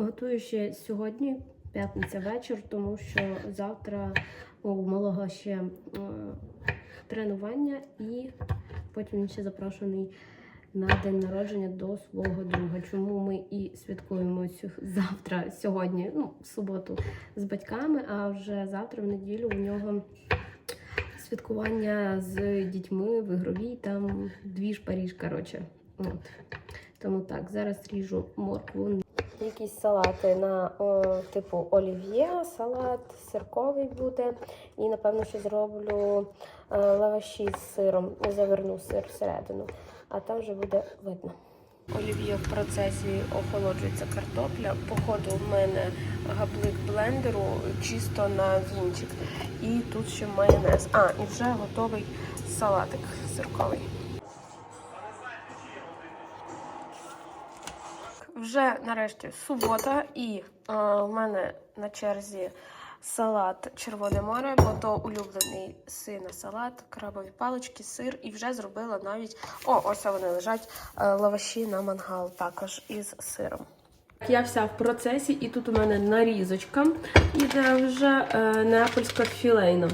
Готую ще сьогодні, п'ятниця вечір, тому що завтра у малого ще е, тренування, і потім він ще запрошений на день народження до свого друга. Чому ми і святкуємо завтра, сьогодні, ну, в суботу з батьками, а вже завтра, в неділю, у нього святкування з дітьми в ігровій, там дві ж Паріж, коротше. От. Тому так, зараз ріжу моркву. Якісь салати на о, типу олів'є, салат сирковий буде. І напевно, що зроблю е, лаваші з сиром, заверну сир всередину, а там вже буде видно. Олів'є в процесі охолоджується картопля. Походу, в мене габлик блендеру чисто на вінчик. І тут ще майонез. А, і вже готовий салатик сирковий. Вже нарешті субота, і е, в мене на черзі салат Червоне море, бо то улюблений сина салат, крабові палички, сир, і вже зробила навіть о, ось вони лежать е, лаваші на мангал, також із сиром. Я вся в процесі, і тут у мене нарізочка іде вже е, неапольська філейна.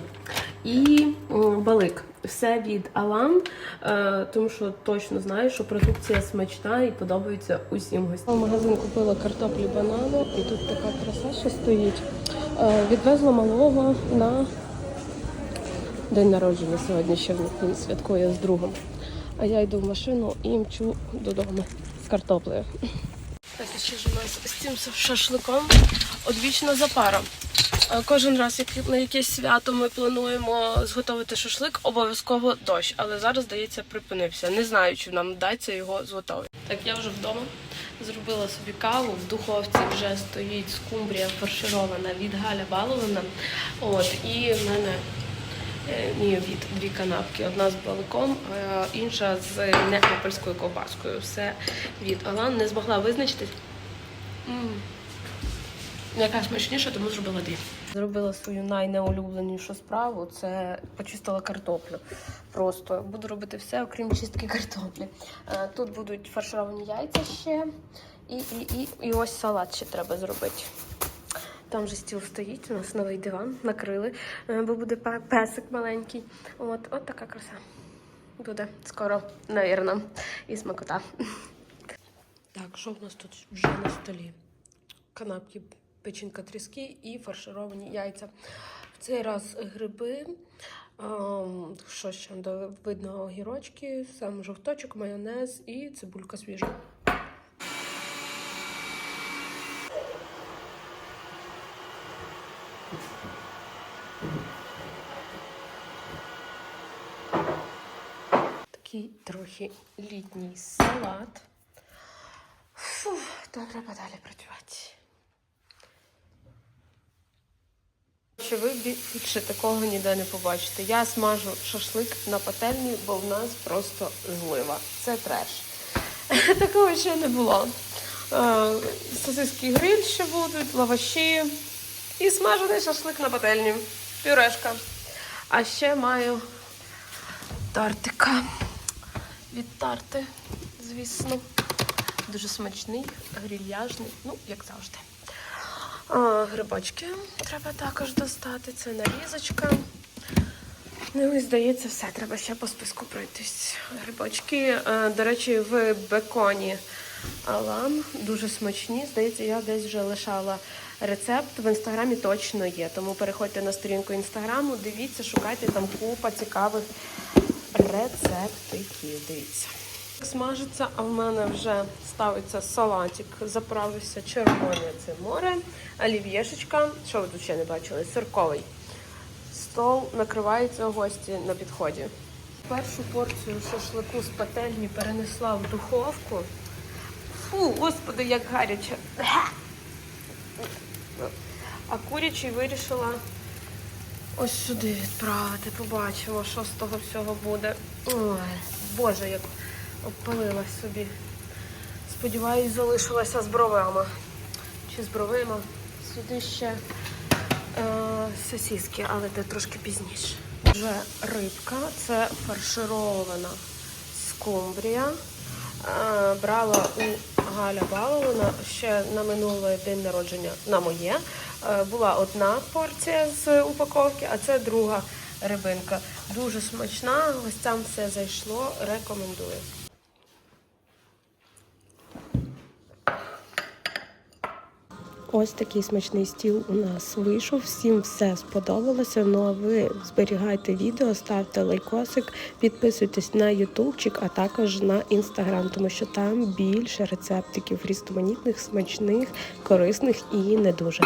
І м, балик. Все від Алан, е, тому що точно знаю, що продукція смачна і подобається усім гостям. В магазин купила картоплі банану, і тут така краса ще стоїть. Е, відвезла малого на день народження сьогодні, ще він святкує з другом. А я йду в машину і мчу додому з картоплею. Так, і ще ж у нас з цим шашликом одвічна запара. Е, Кожен раз, як на якесь свято ми плануємо зготовити шашлик, обов'язково дощ. Але зараз, здається, припинився. Не знаю, чи нам вдасться його зготовити. Так, я вже вдома зробила собі каву. В духовці вже стоїть скумбрія фарширована від Галя Балована. От, і в мене е, мій обід дві канапки. Одна з баликом, а інша з неапольською ковбаскою. Все від Алан. Не змогла визначитись. М. Яка смачніша, тому зробила дві. Зробила свою найнеулюбленішу справу. Це почистила картоплю. Просто буду робити все, окрім чистки картоплі. Е, Тут будуть фаршировані яйця ще. І, і, і, і ось салат ще треба зробити. Там же стіл стоїть, у нас новий диван, накрили, е, бо буде песик маленький. От, от така краса. Буде скоро, навірно, і смакота. Так, що в нас тут вже на столі? Канапки, печінка тріски і фаршировані яйця. В цей раз гриби. ем, Що ще видно огірочки, сам жовточок, майонез і цибулька свіжа. Такий трохи літній салат. Фу, треба далі працювати. Що ви більше такого ніде не побачите. Я смажу шашлик на пательні, бо в нас просто злива. Це треш. Такого ще не було. Е, Сосиски гриль ще будуть, лаваші і смажений шашлик на пательні. Пюрешка. А ще маю тартика від тарти, звісно. Дуже смачний, грильяжний, ну, як завжди. А, грибочки треба також достати. Це нарізочка. Ну і здається, все, треба ще по списку пройтись. Грибочки, е, до речі, в беконі Алан дуже смачні. Здається, я десь вже лишала рецепт. В інстаграмі точно є. Тому переходьте на сторінку інстаграму, дивіться, шукайте там купа цікавих рецептиків. Дивіться. Смажиться, а в мене вже ставиться салатик, заправився червоне це море, олів'єшечка. Що ви тут ще не бачили? Сирковий. Стол накривається гості на підході. Першу порцію шашлику з пательні перенесла в духовку. Фу, господи, як гаряче. А курячий вирішила ось сюди відправити. Побачимо, що з того всього буде. Ой, Боже, як обпалилась собі. Сподіваюсь, залишилася з бровами. Чи з бровима. Сюди ще е, сосиски, але це трошки пізніше. Вже рибка, це фарширована скумбрія. Е, брала у Галя балована ще на минулий день народження на моє. Е, Була одна порція з упаковки, а це друга рибинка. Дуже смачна, гостям все зайшло. Рекомендую. Ось такий смачний стіл у нас вийшов. Всім все сподобалося. Ну а ви зберігайте відео, ставте лайкосик, підписуйтесь на ютубчик, а також на інстаграм, тому що там більше рецептиків різноманітних, смачних, корисних і не дуже.